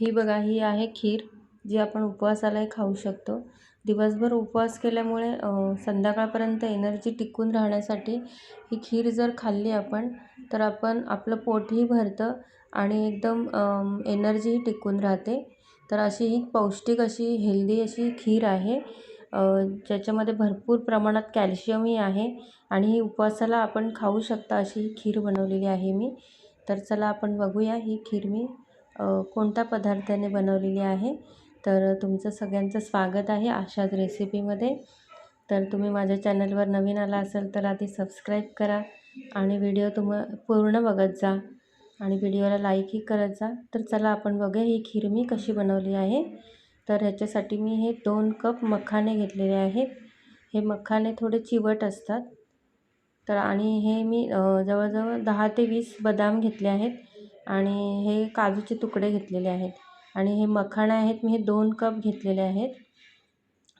ही बघा ही आहे खीर जी आपण उपवासालाही खाऊ शकतो. दिवसभर उपवास केल्यामुळे संध्याकाळपर्यंत एनर्जी टिकून राहण्यासाठी ही खीर जर खाल्ली आपण तर आपण आपलं पोटही भरतं आणि एकदम एनर्जीही टिकून राहते. तर अशी ही पौष्टिक अशी हेल्दी अशी खीर आहे. ज्याच्यामध्ये भरपूर प्रमाणात कॅल्शियमही आहे आणि ही उपवासाला आपण खाऊ शकता अशी ही खीर बनवलेली आहे मी. तर चला आपण बघूया ही खीर मी कोणत्या पदार्थाने बनवलेली आहे? तर तुमचं सगळ्यांचं स्वागत आहे आशाज रेसिपीमध्ये. तर तुम्ही माझ्या चॅनलवर नवीन आला असाल तर आधी सबस्क्राईब करा आणि व्हिडिओ तुम पूर्ण बघत जा आणि व्हिडिओला लाईकही करत जा. तर चला आपण बघूया ही खीर मी कशी बनवली आहे. तर ह्याच्यासाठी मी हे दोन कप मखाने घेतलेले आहेत. हे मखाने थोडे चिवट असतात. तर आणि हे मी जवळजवळ दहा ते वीस बदाम घेतले आहेत. आणि हे काजूचे तुकडे घेतलेले आहेत. आणि हे मखाणे आहेत मी हे दोन कप घेतलेले आहेत.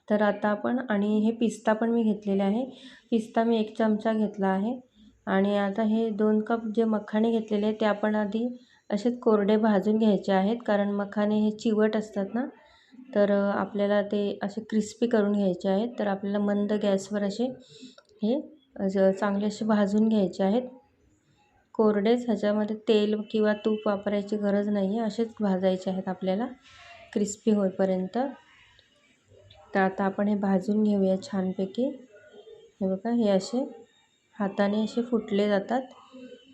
तर आता आपण आणि हे पिस्ता पण मी घेतलेले आहे. पिस्ता मी एक चमचा घेतला आहे. आणि आता हे दोन कप जे मखाणे घेतलेले आहेत ते आपण आधी असेच कोरडे भाजून घ्यायचे आहेत कारण मखाने हे चिवट असतात ना तर आपल्याला ते असे क्रिस्पी करून घ्यायचे आहेत. तर आपल्याला मंद गॅसवर असे हे चांगले असे भाजून घ्यायचे आहेत. कोरडेच ह्याच्यामध्ये तेल किंवा तूप वापरायची गरज नाही आहे. असेच भाजायचे आहेत आपल्याला. क्रिस्पी होईपर्यंत. तर आता आपण हे भाजून घेऊया छानपैकी. हे बघा हे असे हाताने असे फुटले जातात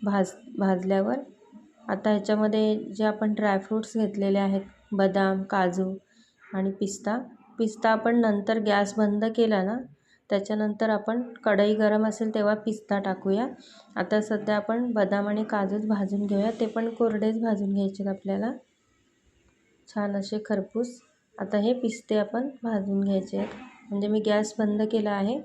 भाज भाजल्यावर. आता ह्याच्यामध्ये जे आपण ड्रायफ्रूट्स घेतलेले आहेत बदाम काजू आणि पिस्ता. पिस्ता आपण नंतर गॅस बंद केला ना त्याच्यानंतर आपण कढई गरम असेल तेव्हा पिस्ता टाकूया. आता सध्या आपण बदाम आणि काजूच भाजून घेऊया. ते पण कोरडेच भाजून घ्यायचे आहेत आपल्याला. छान असे खरपूस. आता हे पिस्ते आपण भाजून घ्यायचे आहेत. म्हणजे मी गॅस बंद केला आहे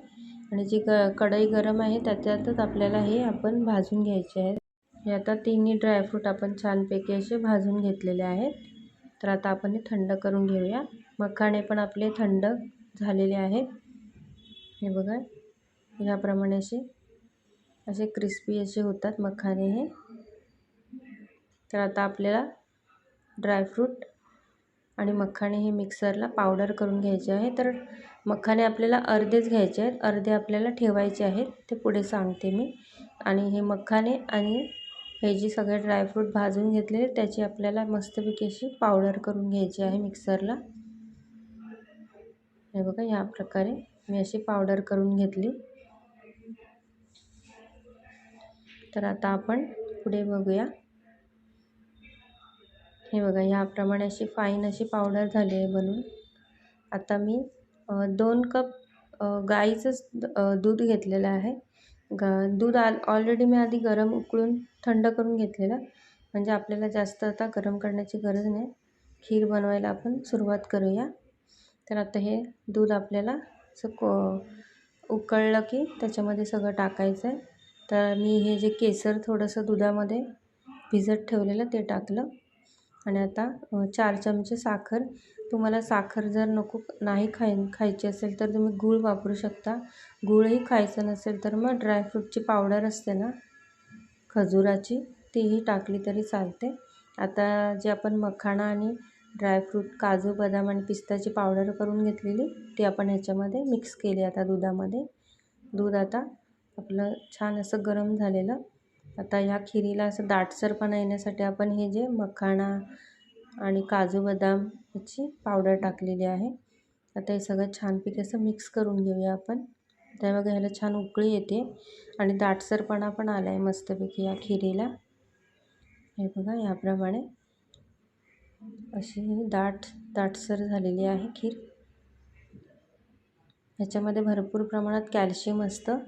आणि जी ग कढई गरम आहे त्याच्यातच आपल्याला हे आपण भाजून घ्यायचे आहेत. हे आता तिन्ही ड्रायफ्रूट आपण छानपैकी असे भाजून घेतलेले आहेत. तर आता आपण हे थंड करून घेऊया. मखाणे पण आपले थंड झालेले आहेत. हे बघा. ह्याप्रमाणे असे असे क्रिस्पी असे होतात मखाने हे. तर आता आपल्याला ड्रायफ्रूट आणि मखाणे हे मिक्सरला पावडर करून घ्यायचे आहे. तर मखाणे आपल्याला अर्धेच घ्यायचे आहेत. अर्धे आपल्याला ठेवायचे आहेत. ते पुढे सांगते मी. आणि हे मखाने आणि हे जे सगळे ड्रायफ्रूट भाजून घेतलेले त्याची आपल्याला मस्तपैकी अशी पावडर करून घ्यायची आहे मिक्सरला हे बघा ह्या प्रकारे मी अशी पावडर करून घेतली. तर आता आपण पुढे बघूया. हे बघा ह्याप्रमाणे अशी फाईन अशी पावडर झाली आहे बनून. आता मी दोन कप गाईचंच दूध घेतलेलं आहे. ग दूध आ ऑलरेडी मी आधी गरम उकळून थंड करून घेतलेलं. म्हणजे आपल्याला जास्त आता गरम करण्याची गरज नाही. खीर बनवायला आपण सुरुवात करूया. तर आता हे दूध आपल्याला असं को उकळलं की त्याच्यामध्ये सगळं टाकायचं आहे. तर मी हे जे केसर थोडंसं दुधामध्ये भिजत ठेवलेलं ते टाकलं. आणि आता चार चमचे साखर. तुम्हाला साखर जर नको नाही खाय खायची असेल तर तुम्ही गूळ वापरू शकता. गूळही खायचं नसेल तर मग ड्रायफ्रूटची पावडर असते ना खजुराची तीही टाकली तरी चालते. आता जे आपण मखाणा आणि ड्रायफ्रूट काजू बदाम आणि पिस्ताची पावडर करून घेतलेली. ती आपण ह्याच्यामध्ये मिक्स केली आता दुधामध्ये. दूध आता आपलं छान असं गरम झालेलं. आता ह्या खिरीला असं दाटसरपणा येण्यासाठी आपण हे जे मखाणा आणि काजू बदाम याची पावडर टाकलेली आहे. आता हे सगळं छानपैकी असं मिक्स करून घेऊया आपण. त्यामुळे ह्याला छान उकळी येते आणि दाटसरपणा पण आला आहे मस्तपैकी या खिरीला. हे बघा याप्रमाणे अशी दाट दाटसर झालेली आहे खीर. ह्याच्यामध्ये भरपूर प्रमाणात कॅल्शियम असतं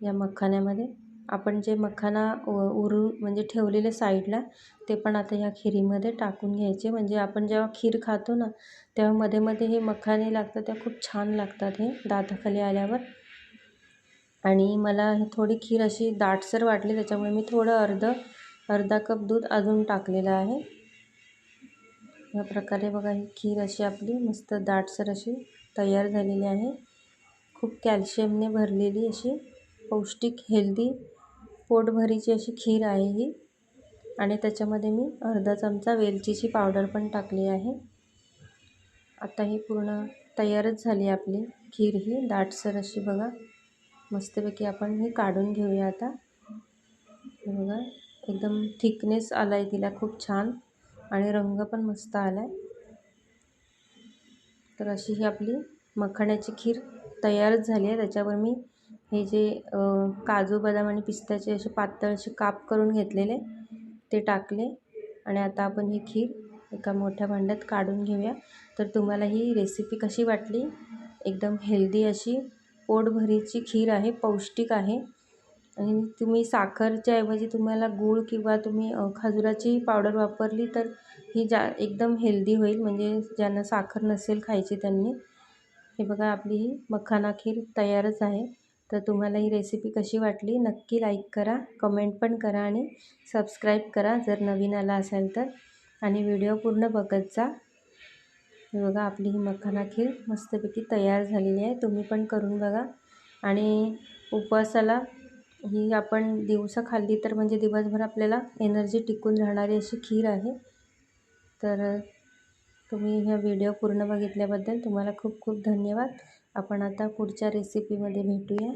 या मखाण्यामध्ये. आपण जे मखाना उरू म्हणजे ठेवलेले साईडला ते पण आता ह्या खिरीमध्ये टाकून घ्यायचे. म्हणजे आपण जेव्हा खीर खातो ना तेव्हा मध्ये मध्ये हे मखाने लागतात त्या खूप छान लागतात हे दाताखाली आल्यावर. आणि मला थोडी खीर अशी दाटसर वाटली त्याच्यामुळे मी थोडं अर्ध अर्धा कप दूध अजून टाकलेलं आहे. या प्रकारे बघा ही खीर अशी आपली मस्त दाटसर अशी तयार झालेली आहे. खूप कॅल्शियमने भरलेली अशी पौष्टिक हेल्दी पोटभरीची अशी खीर आहे ही. आणि त्याच्यामध्ये मी अर्धा चमचा वेलचीची पावडर पण टाकली आहे. आता ही पूर्ण तयारच झाली आपली खीर ही दाटसर अशी बघा. मस्तपैकी आपण ही काढून घेऊया आता. बघा एकदम थिकनेस आला आहे तिला खूप छान. आणि रंग पण मस्त आला आहे तर अशी ही आपली मखाण्याची खीर तयारच झाली आहे. त्याच्यावर मी हे जे काजू बदाम आणि पिस्त्याचे असे पातळ असे काप करून घेतलेले ते टाकले. आणि आता आपण ही खीर एका मोठ्या भांड्यात काढून घेऊया. तर तुम्हाला ही रेसिपी कशी वाटली? एकदम हेल्दी अशी पोटभरीची खीर आहे पौष्टिक आहे. आणि तुम्ही साखरच्या ऐवजी तुम्हाला गूळ किंवा तुम्ही खजुराची पावडर वापरली तर ही जा एकदम हेल्दी होईल. म्हणजे ज्यांना साखर नसेल खायची त्यांनी. हे बघा आपली ही मखाना खीर तयारच आहे. तर तुम्हाला ही रेसिपी कशी वाटली नक्की लाईक करा कमेंट पण करा आणि सबस्क्राईब करा जर नवीन आला असेल तर. आणि व्हिडिओ पूर्ण बघत जा. हे बघा आपली ही मखाना खीर मस्तपैकी तयार झालेली आहे. तुम्ही पण करून बघा. आणि उपवासाला ही आपण दिवसा खाल्ली तर म्हणजे दिवसभर आपल्याला एनर्जी टिकून राहणारी अशी खीर आहे. तर तुम्ही ह्या व्हिडिओ पूर्ण बघितल्याबद्दल तुम्हाला खूप खूप धन्यवाद. आपण आता पुढच्या रेसिपीमध्ये भेटूया.